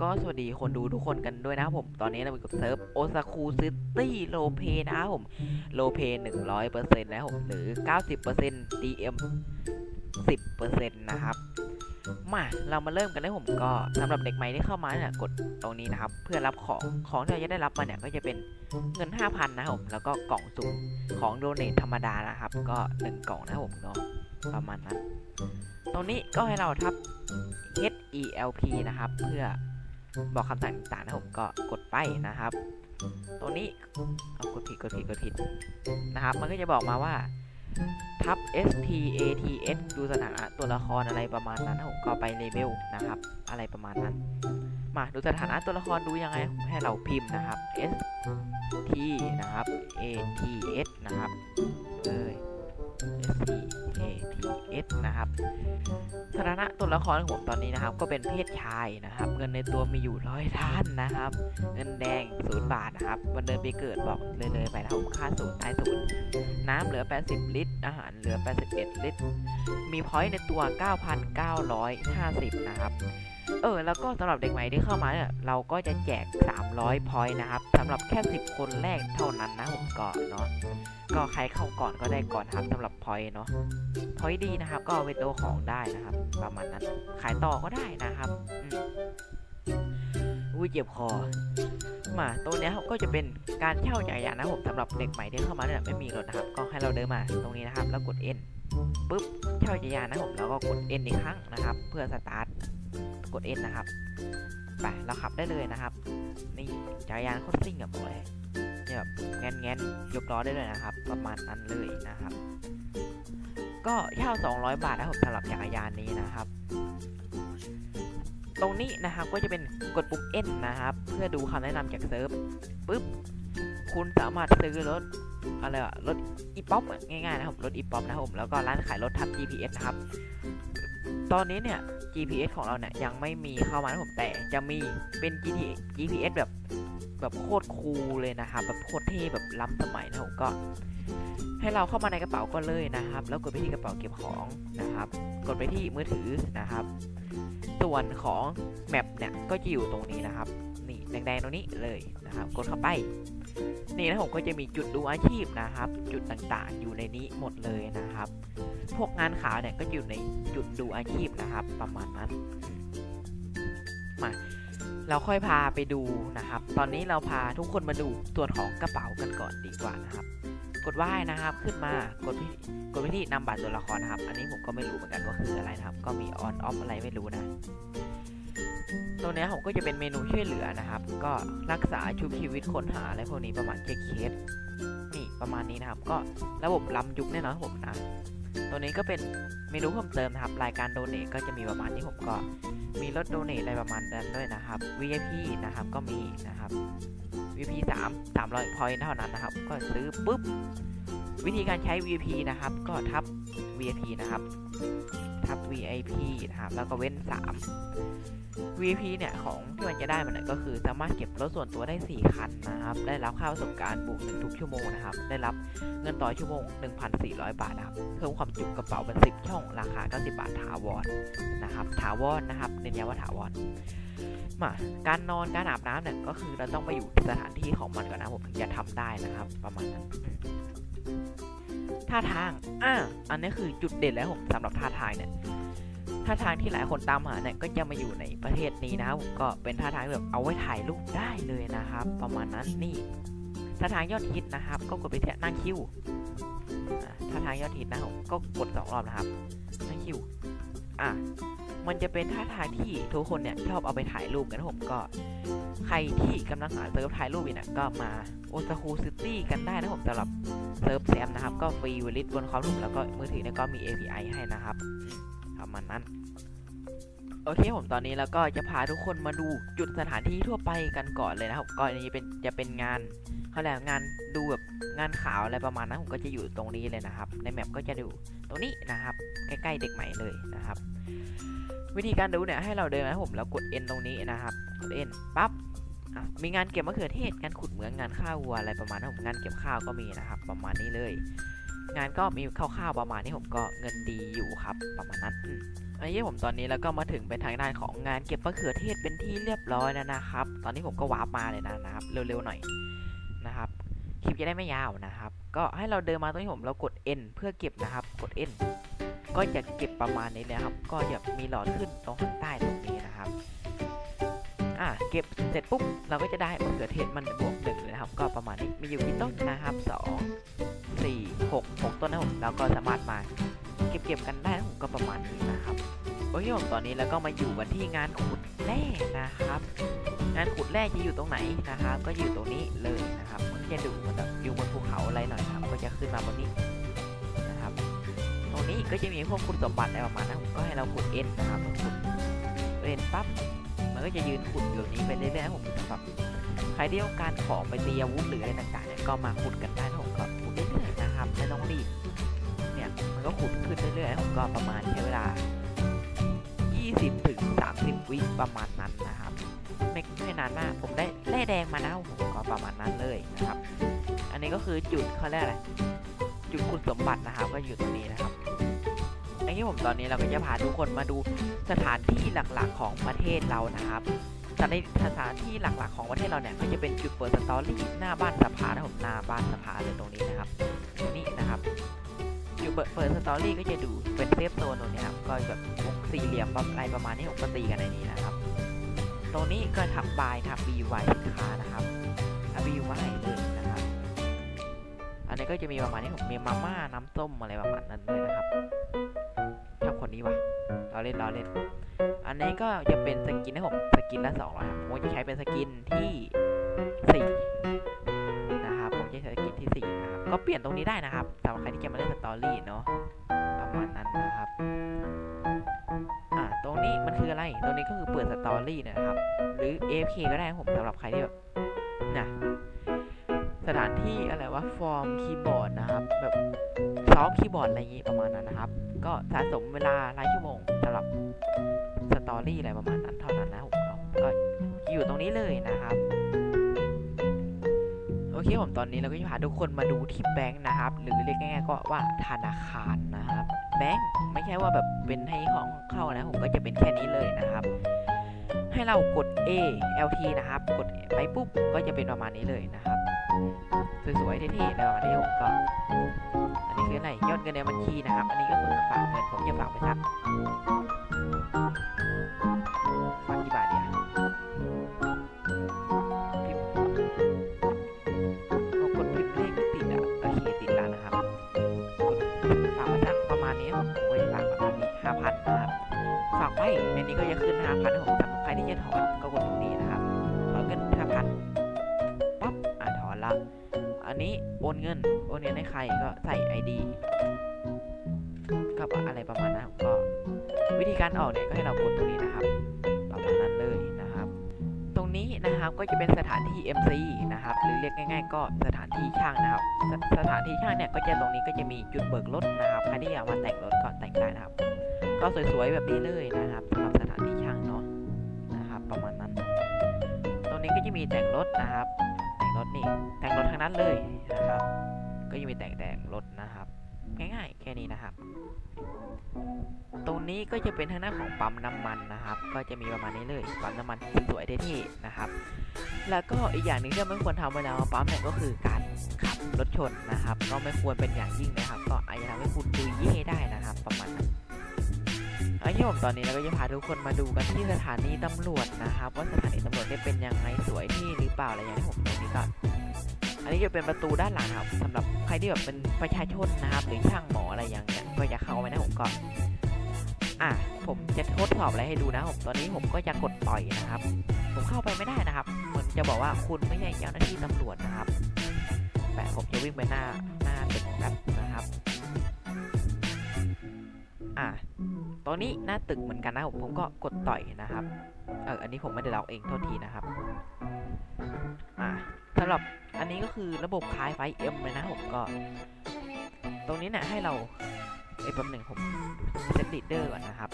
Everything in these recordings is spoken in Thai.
ก็สวัสดีคนดูทุกคนกันด้วยนะครับผม ตอนนี้เราอยู่กับเซิร์ฟโอซาคุซิตี้โลเพนะครับผม โลเพหนึ่งร้อยเปอร์เซ็นต์แล้วผมหรือเก้าสิบเปอร์เซ็นต์ DM สิบเปอร์เซ็นต์นะครับ มาเรามาเริ่มกันเลยผมก็สำหรับเด็กใหม่ที่เข้ามาเนี่ยกดตรงนี้นะครับ เพื่อรับของของที่เราจะได้รับมาเนี่ยก็จะเป็นเงิน5,000นะครับผมแล้วก็กล่องสุ่มของโดเนทธรรมดานะครับ ก็หนึ่งกล่องนะครับผมเนาะ ประมาณนั้น ตรงนี้ก็ให้เราทับ H E L P นะครับ เพื่อบอกคำสั่งต่างๆนะผมก็กดไปนะครับ ตรงนี้เอากดผิดกดผิดกดผิดนะครับ มันก็จะบอกมาว่าทับ S T A T S ดูสถานะตัวละครอะไรประมาณนั้นนะผมก็ไปเลเวลนะครับ อะไรประมาณนั้น มาดูสถานะตัวละครดูยังไงให้เราพิมพ์นะครับ S T นะครับ A T S นะครับเอย S T A T S นะครับสถานะตัวละครของผมตอนนี้นะครับ ก็เป็นเพศชายนะครับ เงินในตัวมีอยู่ร้อยท่านนะครับ เงินแดงศูนย์บาทนะครับ วันเดินปีเกิดบอกเลยเลยๆไปนะครับผมค่าศูนย์ตายศูนย์น้ำเหลือ 80 ลิตร อาหารเหลือ 81 ลิตร มีพอยต์ในตัว 9,950 นะครับ เออแล้วก็สำหรับเด็กใหม่ที่เข้ามาเนี่ยเราก็จะแจก 300 พอยต์นะครับสำหรับแค่ 10 คนแรกเท่านั้นนะผมก็เนาะก็ใครเข้าก่อนก็ได้ก่อนครับสำหรับพอยต์เนาะพอยต์ดีนะครับ ก็เอาไปโตวของได้นะครับ ประมาณนั้นขายต่อก็ได้นะครับอุ้ยเจ็บคอมาตัวเนี้ยครับก็จะเป็นการเช่าจักรยานนะผมสำหรับเด็กใหม่ที่เข้ามาเนี่ยไม่มีรถนะครับ ก็ให้เราเดินมาตรงนี้นะครับ แล้วกด N ปุ๊บเช่าจักรยานนะผมแล้วก็กด N อีกครั้งนะครับ เพื่อสตาร์ท กด N นะครับไปเราขับได้เลยนะครับนี่จักรยานโคตรซิ่งกับบอกเลยเนี่ยแบบแงนแงนยกล้อได้เลยนะครับ ประมาณนั้นเลยนะครับ ก็เช่า200 บาทนะครับผมสำหรับจักรยานนี้นะครับ ตรงนี้นะครับก็จะเป็นกดปุ่ม N นะครับ เพื่อดูคำแนะนำจากเซิร์ฟปุ๊บคุณสามารถซื้อรถอะไรอะรถอีป๊อปง่ายๆนะครับรถอีป๊อปนะครับผมแล้วก็ร้านขายรถทับ GPS นะครับ ตอนนี้เนี่ย GPS ของเราเนี่ยยังไม่มีเข้ามานะผมแต่จะมีเป็น GTA GPS แบบแบบโคตรคูลเลยนะครับแบบโคตรเท่แบบล้ำสมัยนะผมก็ ให้เราเข้ามาในกระเป๋าก็เลยนะครับ แล้วกดไปที่กระเป๋าเก็บของนะครับ กดไปที่มือถือนะครับ ส่วนของแมปเนี่ยก็จะอยู่ตรงนี้นะครับนี่แดงๆตรงนี้เลยนะครับ กดเข้าไป นี่นะผมก็จะมีจุดดูอาชีพนะครับ จุดต่างๆ อยู่ในนี้หมดเลยนะครับ พวกงานขาวเนี่ยก็อยู่ในจุดดูอาชีพนะครับ ประมาณนั้นมาเราค่อยพาไปดูนะครับ ตอนนี้เราพาทุกคนมาดูส่วนของกระเป๋ากันก่อนดีกว่านะครับ กดว่ายนะครับขึ้นมากดที่กดที่นำบัตรตัวละครนะครับ อันนี้ผมก็ไม่รู้เหมือนกันว่าคืออะไรนะครับ ก็มีออนออฟอะไรไม่รู้นะ ตัวนี้ผมก็จะเป็นเมนูช่วยเหลือนะครับ ก็รักษาชุบชีวิตคนหาอะไรพวกนี้ประมาณเช็คเคสนี่ประมาณนี้นะครับ ก็ระบบล้ำยุคแน่นอนผมนะตัวนี้ก็เป็นเมนูเพิ่มเติมนะครับ รายการโดเนทก็จะมีประมาณนี้ผมก็มีลดโดเนทอะไรประมาณนั้นด้วยนะครับ VIP นะครับก็มีนะครับ VIP 3 300 point เท่านั้นนะครับ ก็ซื้อปุ๊บวิธีการใช้ VIP นะครับ ก็ทับ VIP นะครับ ทับ VIP นะครับ แล้วก็เว้น 3 VIP เนี่ย ของที่มันจะได้มันเนี่ยก็คือสามารถเก็บรถส่วนตัวได้ 4 คันนะครับ ได้รับค่าประสบการณ์บวกหนึ่งทุกชั่วโมงนะครับ ได้รับเงินต่อชั่วโมง 1,400 บาทนะครับ เพิ่มความจุกระเป๋าเป็น 10 ช่อง ราคา 90 บาทถาวรนะครับ ถาวรนะครับ เน้นย้ำว่าถาวรมาการนอนการอาบน้ำเนี่ยก็คือเราต้องไปอยู่สถานที่ของมันก่อนนะผมถึงจะทำได้นะครับ ประมาณนั้น ท่าทางอ่าอันนี้คือจุดเด่นแล้วผมสำหรับท่าทางเนี่ยท่าทางที่หลายคนตามหาเนี่ยก็จะมาอยู่ในประเทศนี้นะครับผมก็เป็นท่าทางแบบเอาไว้ถ่ายรูปได้เลยนะครับ ประมาณนั้นนี่ท่าทางยอดฮิตนะครับ ก็กดไปที่นั่งคิวอ่าท่าทางยอดฮิตนะครับก็กดสองรอบนะครับนั่งคิวอะมันจะเป็นท่าทางที่ทุกคนเนี่ยชอบเอาไปถ่ายรูปกันนะผมก็ ใครที่กำลังหาเซิร์ฟถ่ายรูปอยู่เนี่ยก็มาโอซา k ูซิตี้กันได้นะผมสำหรับ เซิร์ฟแซมนะครับ ก็ฟรีวิลิตบนคอมถูกแล้วก็มือถือเนี่ยก็มี API ให้นะครับประมาณนั้น โอเคผมตอนนี้แล้วก็จะพาทุกคนมาดูจุดสถานที่ทั่วไปกันก่อนเลยนะครับก็อันนี้เป็นจะเป็นงานเขาเรียกงานดูแบบงานข่าวอะไรประมาณนั้นผมก็จะอยู่ตรงนี้เลยนะครับ ในแมปก็จะดูตรงนี้นะครับ ใกล้ๆเด็กใหม่เลยนะครับ วิธีการดูเนี่ยให้เราเดินนะผมแล้วกด N ตรงนี้นะครับกด N ปั๊บ มีงานเก็บมะเขือเทศงานขุดเหมืองงานข้าวัวอะไรประมาณนั้นผมงานเก็บข้าวก็มีนะครับ ประมาณนี้เลย งานก็มีคร่าวๆประมาณนี้ผมก็เงินดีอยู่ครับ ประมาณนั้นอันนี้ผมตอนนี้แล้วก็มาถึงเป็นทางด้านของงานเก็บมะเขือเทศเป็นที่เรียบร้อยแล้วนะครับ ตอนนี้ผมก็วาร์ปมาเลยนะนะครับ เร็วๆหน่อยนะครับคลิปจะได้ไม่ยาวนะครับ ก็ให้เราเดินมาตรงนี้ผมเรากด N เพื่อเก็บนะครับ กด N ก็จะเก็บประมาณนี้เลยครับ ก็จะมีหลอดขึ้นตรงข้างใต้ตรงนี้นะครับ เก็บเสร็จปุ๊บเราก็จะได้มะเขือเทศมันบวกหนึ่งเลยนะครับ ก็ประมาณนี้มีอยู่กี่ต้นนะครับสองสี่หกหกต้นนะผมเราก็สามารถมาเก็บเก็บกันได้นะผมก็ประมาณนี้นะครับโอเคผมตอนนี้แล้วก็มาอยู่กันที่งานขุดแร่นะครับ งานขุดแร่จะอยู่ตรงไหนนะครับ ก็อยู่ตรงนี้เลยนะครับมันจะดูเหมือนแบบอยู่บนภูเขาอะไรหน่อยครับ ก็จะขึ้นมาบนนี้นะครับ ตรงนี้ก็จะมีพวกคุณสมบัติอะไรประมาณนั้นผมก็ให้เราขุดเอ็นนะครับขุดเอ็นปั๊บ มันก็จะยืนขุดอยู่นี้ไปเรื่อยๆนะผมสำหรับใครที่ต้องการของไปตีอาวุธหรืออะไรต่างๆเนี่ยก็มาขุดกันได้นะผมก็ขุดเรื่อยๆนะครับไม่ต้องรีบเนี่ยมันก็ขุดขึ้นเรื่อยๆนะผมก็ประมาณใช้เวลา 20ถึง30 วิประมาณนั้นนะครับไม่ไม่นานมากผมได้แร่แดงมาแล้วผมก็ประมาณนั้นเลยนะครับ อันนี้ก็คือจุดเขาเรียกอะไรจุดคุณสมบัตินะครับ ก็อยู่ตรงนี้นะครับ อันนี้ผมตอนนี้เราก็จะพาทุกคนมาดูสถานที่หลักๆของประเทศเรานะครับสถานสถานที่หลักๆของประเทศเราเนี่ยก็จะเป็นจุดเปิดสตอรี่หน้าบ้านสภานะผมหน้าบ้านสภาเลยตรงนี้นะครับ ตรงนี้นะครับอยู่เปิดเปิดสตอรี่ก็จะดูเป็นเซฟโซนตรงนี้ครับก็แบบวงสี่เหลี่ยมอะไรประมาณนี้ผมก็ตีกันในนี้นะครับ ตรงนี้ก็ทำบายนะครับ BY สินค้านะครับ BY เลยนะครับ อันนี้ก็จะมีประมาณนี้ผมมีมาม่าน้ำส้มอะไรประมาณนั้นเลยนะครับ คนนี้วะเราเล่นเราเล่น อันนี้ก็จะเป็นสกินนะผมสกินละสองร้อยครับผมจะใช้เป็นสกินที่สี่นะครับผมจะใช้สกินที่สี่นะครับก็เปลี่ยนตรงนี้ได้นะครับสำหรับใครที่จะมาเล่นสตอรี่เนาะประมาณนั้นนะครับอ่าตรงนี้มันคืออะไรตรงนี้ก็คือเปิดสตอรี่นะครับ หรือ AFK ก็ได้ครับผมสำหรับใครที่แบบนะ สถานที่อะไรวะฟอร์มคีย์บอร์ดนะครับ แบบซ้อมคีย์บอร์ดอะไรอย่างงี้ประมาณนั้นนะครับ ก็สะสมเวลารายชั่วโมงสำหรับสตอรี่อะไรประมาณนั้นเท่านั้นนะผมก็อยู่ตรงนี้เลยนะครับโอเคผมตอนนี้เราก็จะพาทุกคนมาดูที่แบงค์นะครับ หรือเรียกง่ายๆก็ว่าธนาคารนะครับแบงค์ไม่ใช่ว่าแบบเป็นให้ห้องเข้านะผมก็จะเป็นแค่นี้เลยนะครับ ให้เรากด A LT นะครับ กดไปปุ๊บก็จะเป็นประมาณนี้เลยนะครับ สวยๆเท่ๆแล้วประมาณนี้ผมก็ อันนี้คืออะไรยอดเงินในบัญชีนะครับ อันนี้ก็คือฝากเงินผมจะฝากไปสักฝากกี่บาทเนี่ยพิมพ์กดพิมพ์เลขไม่ติดอะโอเคติดแล้วนะครับฝากไปสักประมาณนี้ผมผมก็จะฝากประมาณนี้ห้าพันนะครับฝากไปในนี้ก็จะขึ้นห้าพันผมสำหรับใครที่จะถอนก็กดตรงนี้นะครับถอนเงินห้าพัน โอนเงิน โอนเงินให้ใครก็ใส่ ID กับอะไรประมาณนั้นก็วิธีการออกเนี่ยก็ให้เรากดตรงนี้นะครับประมาณนั้นเลยนะครับ ตรงนี้นะครับก็จะเป็นสถานที่ MC นะครับ หรือเรียกง่าย ๆ ก็สถานที่ช่างนะครับสสถานที่ช่างเนี่ยก็จะตรงนี้ก็จะมีจุดเบิกรถนะครับใครที่อยากมาแต่งรถก็แต่งได้นะครับ ก็สวยๆแบบนี้เลยนะครับสำหรับสถานที่ช่างเนาะนะครับ ประมาณนั้น ตรงนี้ก็จะมีแต่งรถนะครับ รถนี่แต่งรถทั้งนั้นเลยนะครับ ก็จะมีแต่งแต่งรถนะครับ ง่ายๆ แค่นี้นะครับ ตรงนี้ก็จะเป็นทางด้านของปั๊มน้ำมันนะครับ ก็จะมีประมาณนี้เลยปั๊มน้ำมันสวยๆเท่ๆนะครับ แล้วก็อีกอย่างหนึ่งที่ไม่ควรทำเวลามาปั๊มเนี่ยก็คือการขับรถชนนะครับ ก็ไม่ควรเป็นอย่างยิ่งนะครับ ก็อาจจะทำให้คุณตุยเย่ได้นะครับ ประมาณนั้น อันนี้ผมตอนนี้เราก็จะพาทุกคนมาดูกันที่สถานีตำรวจนะครับ ว่าสถานีตำรวจเนี่ยเป็นยังไงสวยที่หรือเปล่าอะไรอย่างที่ผมตรงนี้ก่อนอันนี้จะเป็นประตูด้านหลังครับสำหรับใครที่แบบเป็นประชาชนนะครับ หรือช่างหมออะไรอย่างเงี้ยก็จะเข้าไปนะผมก่อนอะผมจะทดสอบอะไรให้ดูนะผมตอนนี้ผมก็จะกดปล่อยนะครับ ผมเข้าไปไม่ได้นะครับ เหมือนจะบอกว่าคุณไม่ใช่เจ้าหน้าที่ตำรวจนะครับแต่ผมจะวิ่งไปหน้าหน้าตึกแบบนะครับ อะตอนนี้หน้าตึกเหมือนกันนะผมผมก็กดต่อยนะครับ เอออันนี้ผมไม่ได้ล็อกเองโทษทีนะครับ อะสำหรับอันนี้ก็คือระบบคล้ายไฟเอ็มเลยนะผมก็ ตรงนี้เนี่ยให้เราไอ้แป๊บหนึ่งผมเซตลีดเดอร์ก่อนนะครับ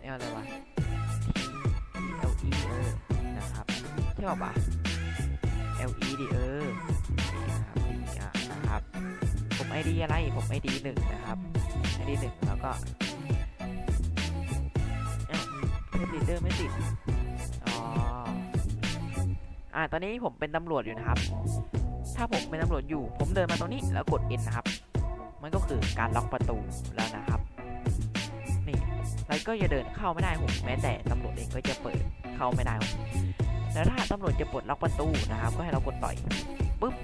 เอาอะไรวะ T L E เออนะครับใช่ป่าวะ L E ดิเออนี่นะครับ D R นะครับ ผม ID อะไรผม ID หนึ่งนะครับ ID หนึ่งแล้วก็เทสลีเดอร์ไม่ติด อ๋อ อ่า ตอนนี้ผมเป็นตำรวจอยู่นะครับ ถ้าผมเป็นตำรวจอยู่ ผมเดินมาตรงนี้แล้วกด N นะครับ มันก็คือการล็อกประตูแล้วนะครับ นี่ แล้วก็จะเดินเข้าไม่ได้ผมแม้แต่ตำรวจเองก็จะเปิดเข้าไม่ได้ผมแล้วถ้าตำรวจจะปลดล็อกประตูนะครับ ก็ให้เรากดต่อย ปุ๊บ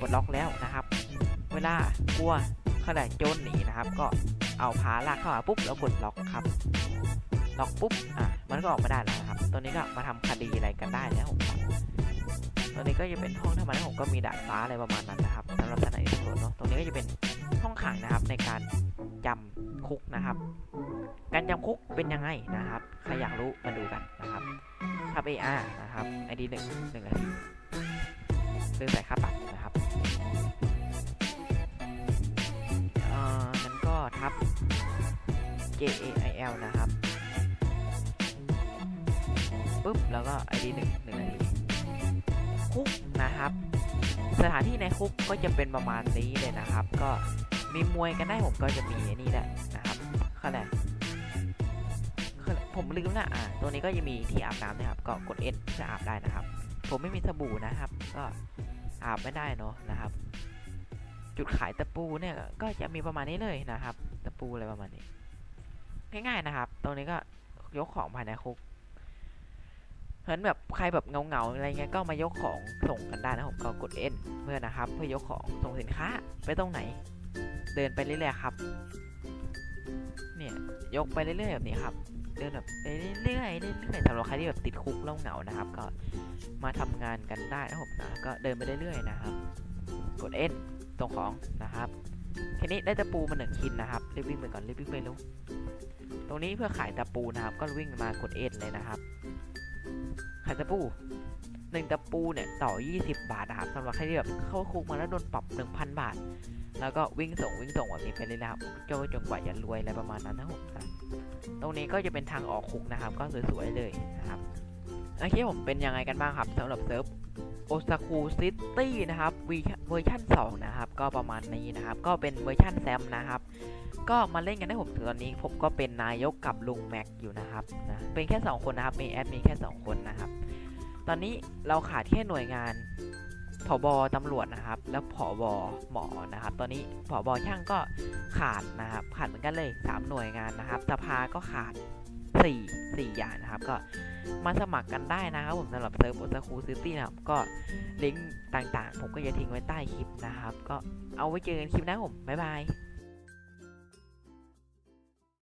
ปลดล็อกแล้วนะครับ เวลากลัว ขณะโจรหนีนะครับ ก็เอาพาลากเข้ามาปุ๊บแล้วกดล็อกครับ ล็อกปุ๊บอะมันก็ออกมาได้แล้วนะครับ ตัวนี้ก็มาทำคดีอะไรกันได้แล้วผมตัวนี้ก็จะเป็นห้องธรรมดาผมก็มีดาดฟ้าอะไรประมาณนั้นนะครับสำหรับสถานีตำรวจเนาะตรงนี้ก็จะเป็นห้องขังนะครับในการจำคุกนะครับ การจำคุกเป็นยังไงนะครับใครอยากรู้มาดูกันนะครับทับ AR นะครับ ID หนึ่งหนึ่งนาทีหรือใส่ค่าปรับนะครับ มันก็ทับ JAIL นะครับปุ๊บแล้วก็ ID หนึ่งหนึ่งนาทีคุกนะครับ สถานที่ในคุกก็จะเป็นประมาณนี้เลยนะครับ ก็มีมวยกันได้ผมก็จะมีอ้นี่แหละนะครับเขาแหละคือผมลืมนะอ่าตัวนี้ก็จะมีที่อาบน้ำนะครับ ก็กด N จะอาบได้นะครับ ผมไม่มีสบู่นะครับ ก็อาบไม่ได้เนาะนะครับ จุดขายตะปูเนี่ยก็จะมีประมาณนี้เลยนะครับ ตะปูอะไรประมาณนี้ ง่ายๆนะครับ ตรงนี้ก็ยกของภายในคุกเพราะฉะนั้นแบบใครแบบเงาๆอะไรเงี้ยก็มายกของส่งกันได้นะผมก็กด N เพื่อนะครับ เพื่อยกของส่งสินค้าไปตรงไหน เดินไปเรื่อยๆครับ เนี่ยยกไปเรื่อยๆแบบนี้ครับ เดินแบบไปเรื่อยๆเรื่อยๆสำหรับใครที่แบบติดคุกแล้วเหงานะครับ ก็มาทำงานกันได้นะผมนะก็เดินไปเรื่อยๆนะครับ กด N ส่งของนะครับแค่นี้ได้ตะปูมาหนึ่งชิ้นนะครับรีบวิ่งไปก่อนรีบวิ่งไปเร็วตรงนี้เพื่อขายตะปูนะครับ ก็วิ่งมากด N เลยนะครับ ขายตะปูหนึ่งตะปูเนี่ยต่อ 20 บาทนะครับสำหรับใครที่แบบเข้าคุกมาแล้วโดนปรับ 1,000 บาท แล้วก็วิ่งส่งวิ่งส่งแบบนี้ไปเลยนะครับจนจนกว่าจะรวยอะไรประมาณนั้นนะผมนะตรงนี้ก็จะเป็นทางออกคุกนะครับ ก็สวยๆเลยนะครับโอเคผมเป็นยังไงกันบ้างครับสำหรับเซิร์ฟ โอซากุซิตี้นะครับเวอร์ชัน2 นะครับ ก็ประมาณนี้นะครับ ก็เป็นเวอร์ชันแซมนะครับ ก็มาเล่นกันได้ผมตอนนี้ผมก็เป็นนายกกับลุงแม็กอยู่นะครับนะเป็นแค่ 2 คนนะครับ มีแอดมีแค่ 2 คนนะครับ ตอนนี้เราขาดแค่หน่วยงานผบตำรวจนะครับ แล้วผบหมอนะครับ ตอนนี้ผบช่างก็ขาดนะครับ ขาดเหมือนกันเลย 3 หน่วยงานนะครับ สภาก็ขาด 4 4 อย่างนะครับ ก็มาสมัครกันได้นะครับผมสำหรับเซิร์ฟโอซาคูซิตี้นะครับ ก็ลิงก์ต่างๆ ผมก็จะทิ้งไว้ใต้คลิปนะครับ ก็เอาไว้เจอกันคลิปหน้าผม บ๊ายบาย